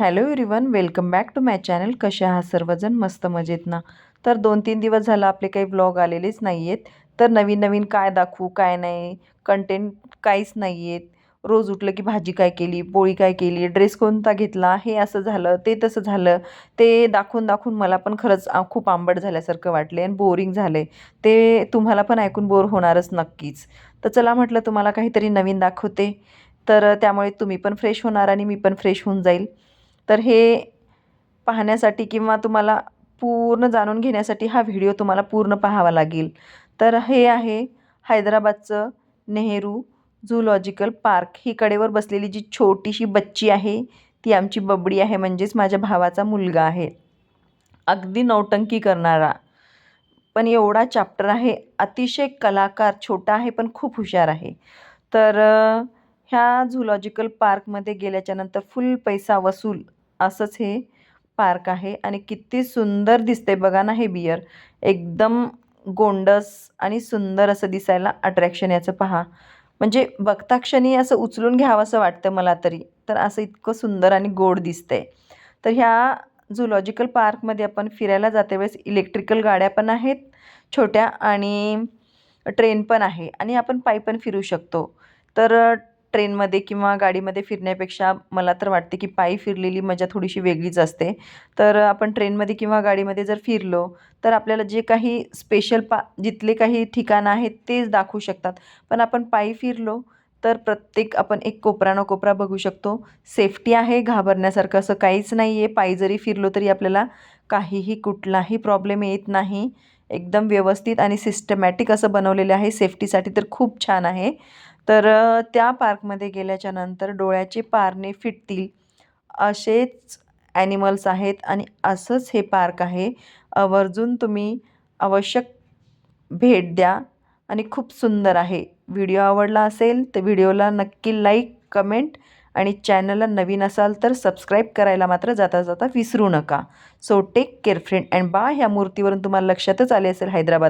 Hello everyone welcome back to my channel कसे आहात सर्वजण? मस्त मजेत ना? तर दोन तीन दिवस झालं आपले काही ब्लॉग आलेलेच नाही आहेत तर नवीन नवीन काय दाखवू काय नाही कंटेंट काहीच नाही आहेत रोज उठलं की भाजी काय केली पोळी काय केली ड्रेस कोणता घेतला हे असं झालं ते तसं झालं. ते दाखवून दाखवून मला पण खरंच खूप आंबट झाल्यासारखं वाटले आणि बोरिंग झाले ते तुम्हाला पण ऐकून बोर होणारच नक्कीच. तर चला म्हटलं तुम्हाला काहीतरी नवीन दाखवते. तर त्यामुळे तुम्ही पण फ्रेश होणार आणि मी पण फ्रेश होऊन जाईल. तर हे पाहण्यासाठी किंवा तुम्हाला पूर्ण जाणून घेण्यासाठी हा व्हिडिओ तुम्हाला पूर्ण पाहावा लागेल. तर हे आहे हैदराबादचं नेहरू झूलॉजिकल पार्क ही कडेवर बसलेली जी छोटीशी बच्ची आहे ती आमची बबडी आहे म्हणजेच माझ्या भावाचा मुलगा आहे. अगदी नौटंकी करणारा. पण एवढा चॅप्टर आहे अतिशय कलाकार छोटा आहे पण खूप हुशार आहे. तर ह्या झुलॉजिकल पार्कमध्ये गेल्याच्यानंतर फुल पैसा वसूल असंच हे पार्क आहे आणि किती सुंदर दिसते बघा ना हे बियर. एकदम गोंडस आणि सुंदर असं दिसायला अट्रॅक्शन याचं पहा. म्हणजे बघता क्षणी असं उचलून घ्यावं असं वाटतं मला तरी. तर असं इतकं सुंदर आणि गोड दिसतंय. तर ह्या झुलॉजिकल पार्कमध्ये आपण फिरायला जाते वेळेस इलेक्ट्रिकल गाड्या पण आहेत छोट्या आणि ट्रेन पण आहे. आणि आपण पायी पण फिरू शकतो. तर ट्रेनमध्ये किंवा गाडीमध्ये फिरण्यापेक्षा मला तर वाटते की पायी फिरलेली मजा थोडीशी वेगळीच असते. तर आपण ट्रेनमध्ये किंवा गाडीमध्ये जर फिरलो तर आपल्याला जे काही स्पेशल पा जिथले काही ठिकाणं आहेत तेच दाखवू शकतात. पण आपण पायी फिरलो तर प्रत्येक आपण एक कोपरा न कोपरा बघू शकतो. सेफ्टी आहे घाबरण्यासारखं असं काहीच नाही आहे पायी जरी फिरलो तरी आपल्याला काहीही कुठलाही प्रॉब्लेम येत नाही. एकदम व्यवस्थित आणि सिस्टमॅटिक असं बनवलेलं आहे. सेफ्टीसाठी तर खूप छान आहे. तर त्या पार्कमध्ये गेल्याच्यानंतर डोळ्याचे पारणे फिटतील. असेच ॲनिमल्स आहेत आणि असंच हे पार्क आहे. आवर्जून तुम्ही आवश्यक भेट द्या आणि खूप सुंदर आहे. व्हिडिओ आवडला असेल तर व्हिडिओला नक्की लाईक कमेंट आणि चॅनलला नवीन असाल तर सबस्क्राईब करायला मात्र जाता जाता विसरू नका. So take care friend and बा ह्या मूर्तीवरून तुम्हाला लक्षातच आले असेल हैदराबाद